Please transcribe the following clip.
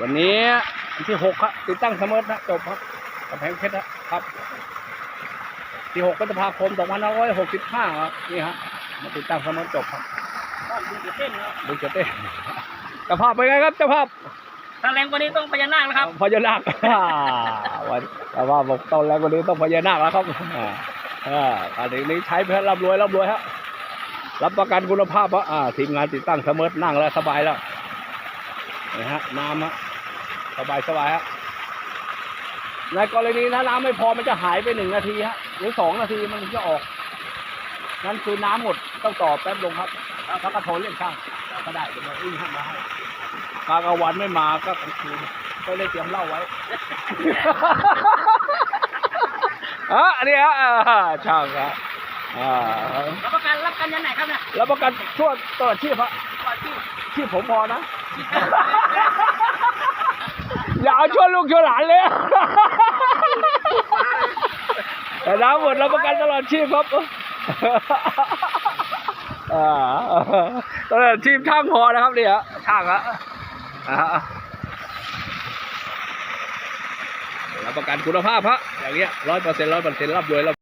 วันนี้วันที่หกครับติดตั้งเสมอนะจบครับกำแพงเพชรนะครับ ที่หกพฤษภาคมสองพันห้าร้อยหกสิบห้าครับนี่ฮะมาติดตั้งเสมอจบครับดูจะเต้นครับดูเจะเต้นเจ้าภาพเป็นไงครับเจ้าภาพถ้าแรงกว่านี้ต้องพญานาคแล้วครับพญานาควันแต่ว่าบอกตอนแรกวันนี้ต้องพญานาคแล้วครับอ่าอ่าอันนี้ใช้เพื่อร่ำรวยร่ำรวยฮะ รับประกันคุณภาพฮะอ่าทีมงานติดตั้งเสมอนั่งแล้วสบายแล้วนะฮะน้ำฮะสบายสบายฮะในกรณีถ้าน้ำไม่พอมันจะหายไปหนึ่งนาทีฮะหรือสองนาทีมันจะออก นั่นคือน้ำหมดต้องต่อแป๊บลงครับแล้วก็โทรเรียกช่างก็ได้เดี๋ยวมาวิ่งให้มาให้กลางวันไม่มาก็กลางคืนก็เลยเตรียมเหล้าไว้อะนนี้ฮะอ่าช่างครับ อ่ารับประกันรับกันยันไหนครับเนี่ยแล้วประกันช่วตลอดชีพฮะก่อนที่ชีพผมพอนะ อย่าเอาช่วยลูกช่วยหลานเลยแต่น้ำหมดเราประกันตลอดชีพครับอ่าตลอดชีพช่างพอนะครับเนี่ยช่างอะอ่ารับประกันคุณภาพฮะอย่างเงี้ยร้อยเปอร์เซ็นต์ร้อยเปอร์เซ็นต์รับรวยรับ